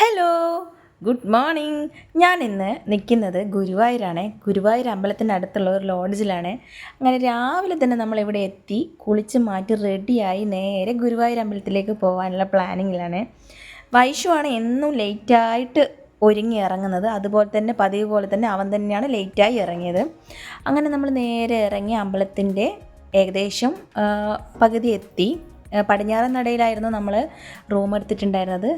Hello good morning ഞാൻ ഇന്ന് നിൽക്കുന്നത് ഗുരുവായൂരാണ്. ഗുരുവായൂർ അമ്പലത്തിന്റെ അടുത്തുള്ള ഒരു ലോഡ്ജിലാണ് അങ്ങനെ രാവിലെ തന്നെ നമ്മളിവിടെ എത്തി കുളിച്ച് മാറ്റി റെഡിയായി നേരെ ഗുരുവായൂർ അമ്പലത്തിലേക്ക് പോകാനുള്ള പ്ലാനിങ്ങിലാണ് വൈഷുവാണ് എന്നും ലേറ്റായിട്ട് ഒരുങ്ങി ഇറങ്ങുന്നത്. അതുപോലെ തന്നെ പതിവ് പോലെ തന്നെ അവൻ തന്നെയാണ് ലേറ്റായി ഇറങ്ങിയത്. അങ്ങനെ നമ്മൾ നേരെ ഇറങ്ങി അമ്പലത്തിന്റെ ഏകദേശം പകുതി എത്തി. പടിഞ്ഞാറൻ നടയിലായിരുന്നു നമ്മൾ റൂം എടുത്തിട്ടുണ്ടായിരുന്നത്.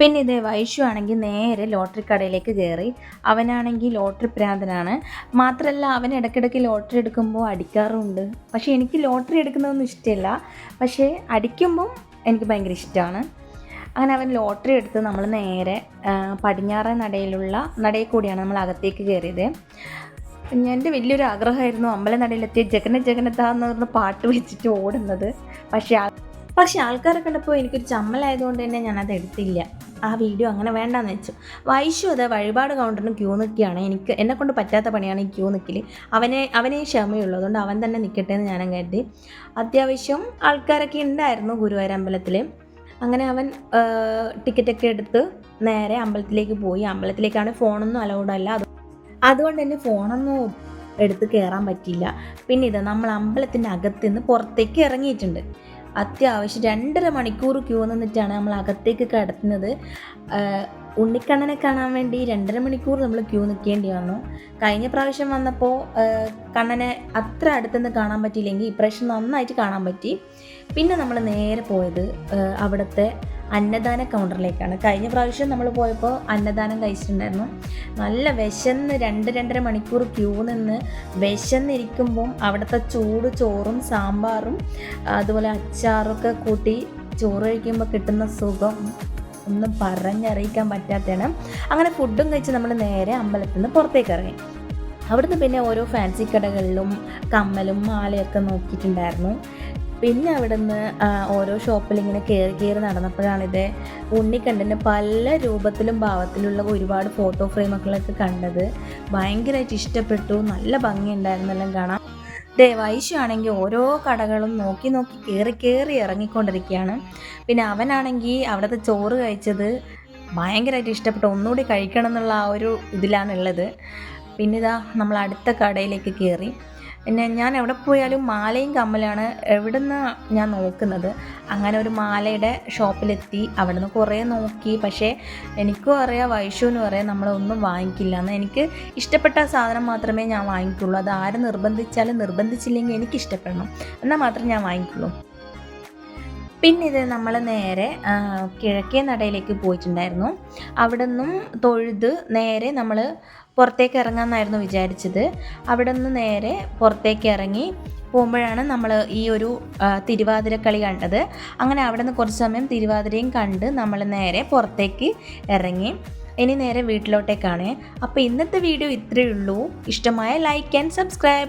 പിന്നെ ഇത് വൈഷു ആണെങ്കിൽ നേരെ ലോട്ടറി കടയിലേക്ക് കയറി. അവനാണെങ്കിൽ ലോട്ടറി പ്രാന്തനാണ് മാത്രമല്ല അവൻ ഇടയ്ക്കിടയ്ക്ക് ലോട്ടറി എടുക്കുമ്പോൾ അടിക്കാറുമുണ്ട്. പക്ഷേ എനിക്ക് ലോട്ടറി എടുക്കുന്നതൊന്നും ഇഷ്ടമില്ല. പക്ഷേ അടിക്കുമ്പം എനിക്ക് ഭയങ്കര ഇഷ്ടമാണ്. അങ്ങനെ അവൻ ലോട്ടറി എടുത്ത് നമ്മൾ നേരെ പടിഞ്ഞാറൻ നടയിലുള്ള നടയിൽ കൂടിയാണ് നമ്മൾ അകത്തേക്ക് കയറിയത്. എന്റെ വലിയൊരു ആഗ്രഹമായിരുന്നു അമ്പലനടയിലെത്തിയ ജഗന ജഗനത എന്ന് പറഞ്ഞ പാട്ട് വെച്ചിട്ട് ഓടുന്നത്. പക്ഷേ പക്ഷേ ആൾക്കാരെ കണ്ടപ്പോൾ എനിക്കൊരു ചമ്മലായതുകൊണ്ട് തന്നെ ഞാനത് എടുത്തില്ല. ആ വീഡിയോ അങ്ങനെ വേണ്ടാന്ന് വെച്ചു. വൈശു അത് വഴിപാട് കൗണ്ടറിന് ക്യൂ നിൽക്കുകയാണ്. എനിക്ക് എന്നെ കൊണ്ട് പറ്റാത്ത പണിയാണ് ഈ ക്യൂ നിൽക്കൽ അവനെ അവനെ ക്ഷമയുള്ളൂ അതുകൊണ്ട് അവൻ തന്നെ നിൽക്കട്ടെ എന്ന് ഞാനും കരുതി. അത്യാവശ്യം ആൾക്കാരൊക്കെ ഉണ്ടായിരുന്നു ഗുരുവായൂർ അമ്പലത്തിൽ അങ്ങനെ അവൻ ടിക്കറ്റൊക്കെ എടുത്ത് നേരെ അമ്പലത്തിലേക്ക് പോയി. അമ്പലത്തിലേക്കാണ് ഫോണൊന്നും അലൗഡ് അല്ല. അത് അതുകൊണ്ട് തന്നെ ഫോണൊന്നും എടുത്ത് കയറാൻ പറ്റിയില്ല. പിന്നെ ഇത് നമ്മൾ അമ്പലത്തിന്റെ അകത്തുനിന്ന് പുറത്തേക്ക് ഇറങ്ങിയിട്ടുണ്ട്. അത്യാവശ്യം രണ്ടര മണിക്കൂർ ക്യൂ നിന്നിട്ടാണ് നമ്മൾ അകത്തേക്ക് കടത്തുന്നത്. ഉണ്ണിക്കണ്ണനെ കാണാൻ വേണ്ടി രണ്ടര മണിക്കൂർ നമ്മൾ ക്യൂ നിൽക്കേണ്ടി വന്നു. കഴിഞ്ഞ പ്രാവശ്യം വന്നപ്പോൾ കണ്ണനെ അത്ര അടുത്തുനിന്ന് കാണാൻ പറ്റിയില്ലെങ്കിൽ ഇപ്രാവശ്യം നന്നായിട്ട് കാണാൻ പറ്റി. പിന്നെ നമ്മൾ നേരെ പോയത് അവിടുത്തെ അന്നദാന കൗണ്ടറിലേക്കാണ് കഴിഞ്ഞ പ്രാവശ്യം നമ്മൾ പോയപ്പോൾ അന്നദാനം കഴിച്ചിട്ടുണ്ടായിരുന്നു. നല്ല വിശന്ന് രണ്ട് രണ്ടര മണിക്കൂർ ക്യൂ നിന്ന് വിശന്നിരിക്കുമ്പം അവിടുത്തെ ചൂട് ചോറും സാമ്പാറും അതുപോലെ അച്ചാറൊക്കെ കൂട്ടി ചോറ് കഴിക്കുമ്പോൾ കിട്ടുന്ന സുഖം ഒന്നും പറഞ്ഞറിയിക്കാൻ പറ്റാത്തതാണ്. അങ്ങനെ ഫുഡും കഴിച്ച് നമ്മൾ നേരെ അമ്പലത്തിൽ നിന്ന് പുറത്തേക്ക് ഇറങ്ങി. അവിടുന്ന് പിന്നെ ഓരോ ഫാൻസി കടകളിലും കമ്മലും മാലയൊക്കെ നോക്കിയിട്ടുണ്ടായിരുന്നു. പിന്നെ അവിടുന്ന് നിന്ന് ഓരോ ഷോപ്പിൽ ഇങ്ങനെ കയറി കയറി നടന്നപ്പോഴാണിത് ഉണ്ണിക്കണ്ടന്റെ പല രൂപത്തിലും ഭാവത്തിലുള്ള ഒരുപാട് ഫോട്ടോ ഫ്രെയിമുകളൊക്കെ കണ്ടത്. ഭയങ്കരമായിട്ട് ഇഷ്ടപ്പെട്ടു നല്ല ഭംഗിയുണ്ടായിരുന്നു എല്ലാം കാണാം. ദേ വൈശു ആണെങ്കിൽ ഓരോ കടകളും നോക്കി നോക്കി കയറി കയറി ഇറങ്ങിക്കൊണ്ടിരിക്കുകയാണ്. പിന്നെ അവനാണെങ്കിൽ അവിടുത്തെ ചോറ് കഴിച്ചത് ഭയങ്കരമായിട്ട് ഇഷ്ടപ്പെട്ടു. ഒന്നുകൂടി കഴിക്കണം എന്നുള്ള ആ ഒരു ഇതിലാണുള്ളത്. പിന്നെ ഇതാ നമ്മൾ അടുത്ത കടയിലേക്ക് കയറി പിന്നെ ഞാൻ എവിടെ പോയാലും മാലയും കമ്മലാണ് എവിടുന്ന് ഞാൻ നോക്കുന്നത്. അങ്ങനെ ഒരു മാലയുടെ ഷോപ്പിലെത്തി. അവിടുന്ന് കുറേ നോക്കി. പക്ഷേ എനിക്കും അറിയാം വൈഷുവിനും അറിയാം നമ്മളൊന്നും വാങ്ങിക്കില്ല. എന്ന് എനിക്ക് ഇഷ്ടപ്പെട്ട സാധനം മാത്രമേ ഞാൻ വാങ്ങിക്കുള്ളൂ. അത് ആര് നിർബന്ധിച്ചാലും നിർബന്ധിച്ചില്ലെങ്കിൽ എനിക്ക് ഇഷ്ടപ്പെടണം എന്നാൽ മാത്രമേ ഞാൻ വാങ്ങിക്കുള്ളൂ. പിന്നെ ഇത് നമ്മൾ നേരെ കിഴക്കേ നടയിലേക്ക് പോയിട്ടുണ്ടായിരുന്നു. അവിടെ നിന്നും തൊഴുത് നേരെ നമ്മൾ പുറത്തേക്ക് ഇറങ്ങാമെന്നായിരുന്നു വിചാരിച്ചത്. അവിടെ നിന്ന് നേരെ പുറത്തേക്ക് ഇറങ്ങി പോകുമ്പോഴാണ് നമ്മൾ ഈ ഒരു തിരുവാതിരക്കളി കണ്ടത്. അങ്ങനെ അവിടെ നിന്ന് കുറച്ച് സമയം തിരുവാതിരയും കണ്ട് നമ്മൾ നേരെ പുറത്തേക്ക് ഇറങ്ങി. ഇനി നേരെ വീട്ടിലോട്ടേക്കാണ്. അപ്പോൾ ഇന്നത്തെ വീഡിയോ ഇത്രയേ ഉള്ളൂ. ഇഷ്ടമായ ലൈക്ക് ആൻഡ് സബ്സ്ക്രൈബ്.